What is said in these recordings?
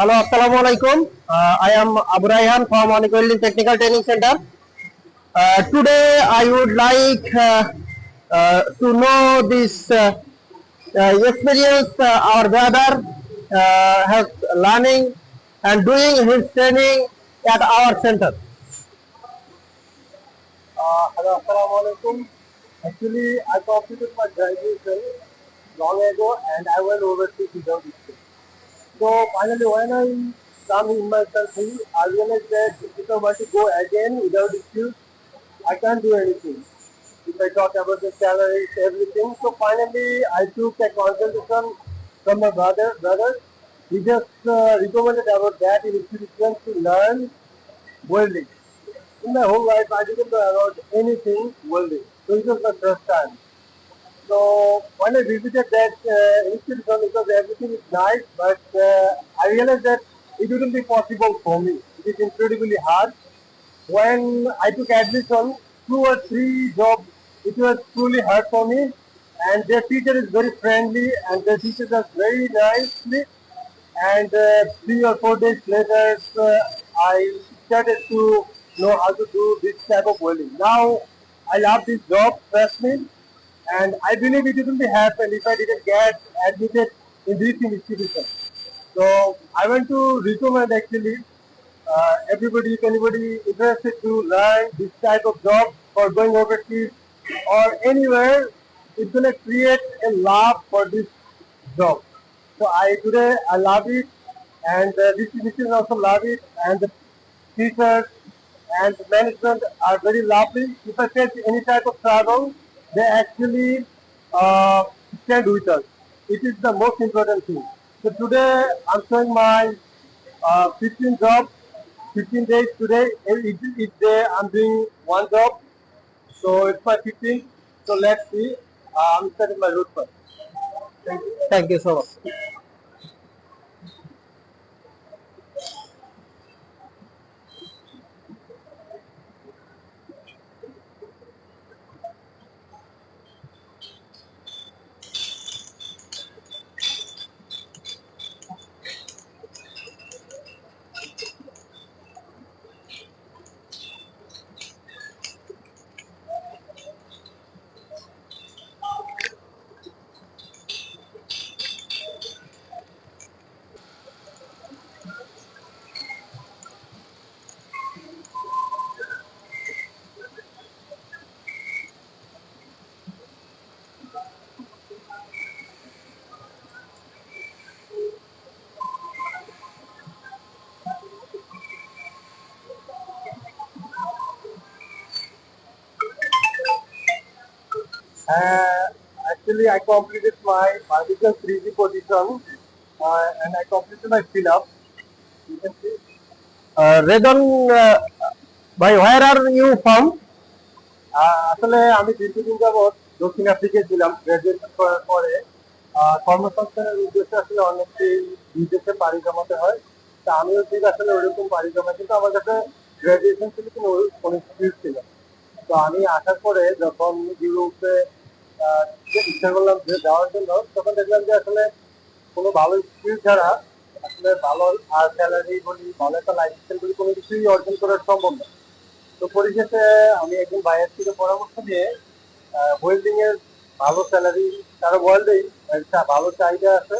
Hello, Assalamu alaikum. Uh, I am Abu Raihan from Aniq Welding Technical Training Center. Uh, today, I would like uh, uh, to know this uh, uh, experience uh, our brother uh, has learning and doing his training at our center. Uh, hello, assalamu alaikum. Actually, I completed my graduation long ago and I went overseas without it. So finally, when I come in my country, I realized that if I want to go again without skills, I can't do anything. If I talk about the salaries, everything. So finally, I took a consultation from my brother. Brother, he just uh, recommended about that in institution to learn welding. In my whole life, I didn't know about anything welding. So it was my first time. So when I visited that uh, institution, because everything is nice, but uh, I realized that it wouldn't be possible for me. It is incredibly hard. When I took admission, two or three jobs, it was truly hard for me. And their teacher is very friendly, and their teachers are very nicely. And uh, three or four days later, uh, I started to know how to do this type of welding. Now I love this job, trust me. And I believe it wouldn't happen if I didn't get admitted in this institution. So I want to recommend actually uh, everybody, if anybody interested to learn this type of job or going overseas or anywhere, it's gonna create a love for this job. So I today I love it, and uh, this institution also love it, and the teachers and management are very lovely. If I face any type of trouble, they actually uh, stand with us. It is the most important thing. So today I'm showing my uh, 15 job, 15 days today. Each, each day I'm doing one job. So it's my 15. So let's see. Uh, I'm starting my route first. Thank you. Thank you so much. Uh, actually, I completed my vertical 3D position uh, and I completed my fill up. You can see. Uh, Redon, uh, by where are you from? আহ, আসলে আমি দীর্ঘদিন যাবৎ দক্ষিণ আফ্রিকায় ছিলাম graduation করার পরে আহ, কর্মসংস্থানের উদ্দেশ্যে আসলে অনেকটি বিদেশে পাড়ি জমাতে হয় তা আমিও ঠিক আসলে ওইরকম পাড়ি জমা কিন্তু আমার কাছে গ্রাজুয়েশন ছিল কোনো স্কিল ছিল তো আমি আসার পরে যখন ইউরোপে ইচ্ছা করলাম যে যাওয়ার জন্য, তখন দেখলাম যে আসলে কোনো ভালো স্কিল ছাড়া আসলে ভালো আর স্যালারি বলি, ভালো একটা লাইফস্টাইল বলি কোনো কিছুই অর্জন করা সম্ভব না। তো পরিশেষে আমি একজন বাইরের থেকে পরামর্শ দিয়ে ওয়েল্ডিং এর ভালো স্যালারি তারা ওয়ার্ল্ডেই একটা ভালো চাহিদা আছে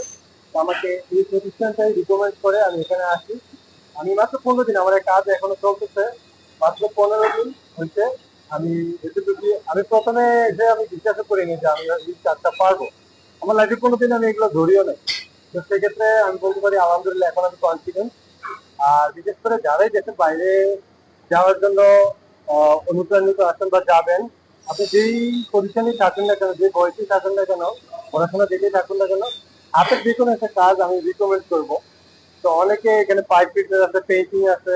আমাকে এই প্রতিষ্ঠানটাই রিকমেন্ড করে আমি এখানে আসি। আমি মাত্র পনেরো দিন, আমার কাজ এখনও চলতেছে, মাত্র পনেরো দিন হয়েছে আমি আমি প্রথমে এসে আমি বিশ্বাসও করিনি যে আমি এই কাজটা পারব। আমার লাইফে কোনোদিন আমি এগুলো ধরিও নাই। তো সেক্ষেত্রে আমি বলতে পারি, আলহামদুলিল্লাহ, এখন আমি কনফিডেন্ট আর বিশেষ করে যারাই দেশের বাইরে যাওয়ার জন্য অনুপ্রাণিত আছেন বা যাবেন, আপনি যেই পজিশনেই থাকুন না কেন, যে বয়সেই থাকুন না কেন, পড়াশোনা যেতেই থাকুন না কেন হাতের যে কোনো একটা কাজ আমি রিকমেন্ড করব। তো অনেকে এখানে পাইপ ফিটার আছে পেইন্টিং আছে,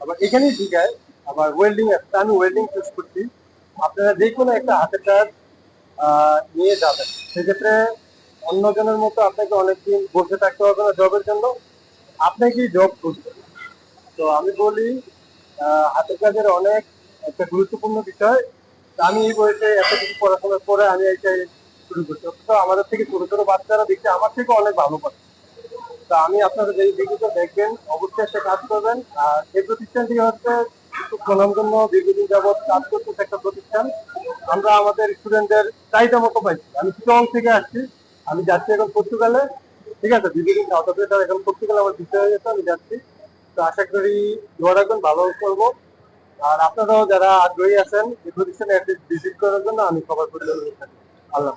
আবার এখানেই শিখায় আবার ওয়েল্ডিং তা আমি ওয়েল্ডিং চুজ করছি। আপনারা যে কোনো একটা হাতের কাজ নিয়ে যাবেন। সেক্ষেত্রে অন্যজনের মতো আপনাকে অনেকদিন বসে থাকতে হবে না জবের জন্য। আপনাকেই জব খুঁজবেন? তো আমি বলি হাতের কাজের অনেক একটা গুরুত্বপূর্ণ বিষয়। আমি এই বয়সে এত কিছু পড়াশোনা করে আমি এইটাই শুরু করছি। অথচ আমাদের থেকে ছোট ছোট বাচ্চারা দেখতে আমার থেকে অনেক ভালো পারে তো তো আমি আপনারা যে ভিডিওটা দেখবেন, অবশ্যই একটা কাজ করবেন। আর এই প্রতিষ্ঠানটি হচ্ছে খুব সুনামজন্য দীর্ঘদিন যাবৎ কাজ করতেছে একটা প্রতিষ্ঠান। আমরা আমাদের স্টুডেন্টদের চাহিদা মতো পাইছি। আমি চিটং থেকে আসছি। আমি যাচ্ছি এখন পর্তুগালে। ঠিক আছে, দীর্ঘদিন সাউথ এখন পর্তুগালে আমার বিষয় হয়ে গেছে, আমি যাচ্ছি। তো আশা করি দোয়া রাখবেন, ভালো করব। আর আপনারাও যারা আগ্রহী আছেন এই প্রতিষ্ঠানে ভিজিট করার জন্য আমি সবার প্রতি আল্লাহ।